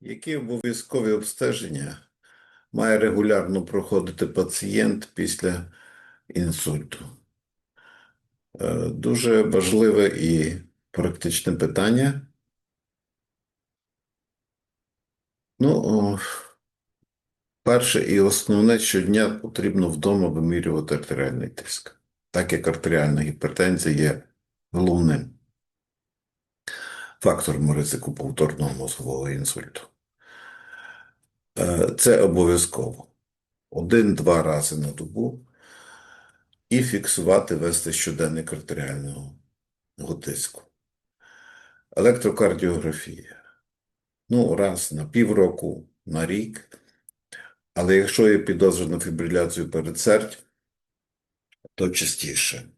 Які обов'язкові обстеження має регулярно проходити пацієнт після інсульту? Е, Дуже важливе і практичне питання. Ну, перше і основне, щодня потрібно вдома вимірювати артеріальний тиск, так як артеріальна гіпертензія є головним фактором ризику повторного мозгового інсульту. Е, Це обов'язково. Один-два рази на добу і фіксувати, вести щоденник артеріального тиску. Електрокардіографія. Ну, раз на півроку, на рік. Але якщо є підозра на фібриляцію передсердь, то частіше.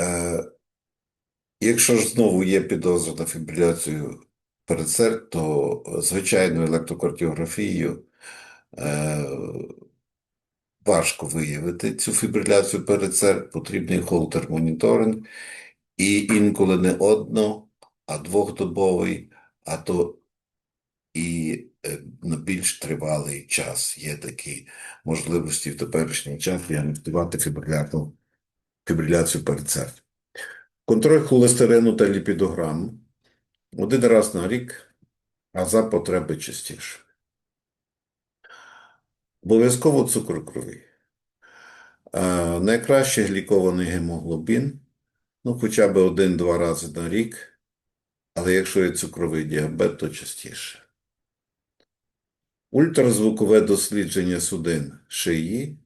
Е, якщо ж знову є підозра на фібриляцію передсердь, то е, звичайною електрокардіографією е, важко виявити цю фібриляцію передсердь, потрібний холтер-моніторинг, і інколи не одно, а двохдобовий, а то і е, на більш тривалий час. Є такі можливості в теперішній час діагностувати фібриляцію передсердь. Контроль холестерину та ліпідограм один раз на рік, а за потреби частіше. Обов'язково цукор крові. Е, Найкраще глікований гемоглобін, ну хоча б один-два рази на рік, але якщо є цукровий діабет, то частіше. Ультразвукове дослідження судин шиї,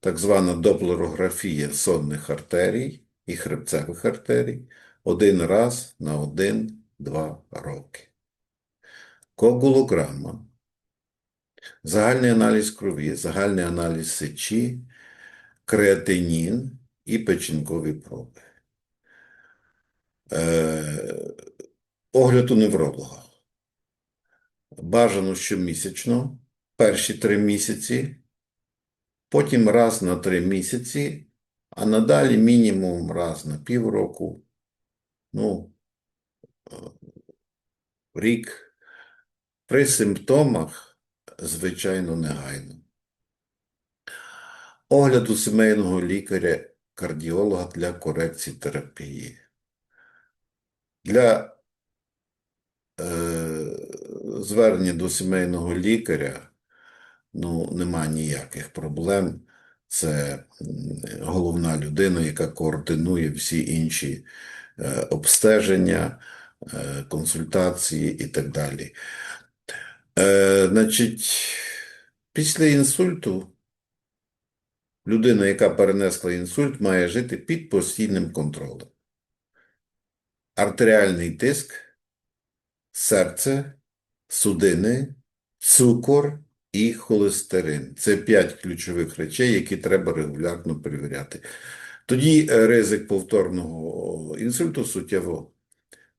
так звана доплерографія сонних артерій і хребцевих артерій один раз на один-два роки. Коагулограма, загальний аналіз крові, загальний аналіз сечі, креатинін і печінкові проби. Е, огляд у невролога. Бажано щомісячно, перші три місяці, потім раз на три місяці, а надалі мінімум раз на півроку, ну, е, рік. При симптомах, звичайно, негайно. Огляд у сімейного лікаря, кардіолога для корекції терапії. Для е, звернення до сімейного лікаря ну, нема ніяких проблем. Це головна людина, яка координує всі інші е, обстеження, е, консультації і так далі. Е, значить, після інсульту людина, яка перенесла інсульт, має жити під постійним контролем. Артеріальний тиск, серце, судини, цукор і холестерин. Це п'ять ключових речей, які треба регулярно перевіряти. Тоді е, ризик повторного інсульту суттєво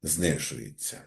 знижується.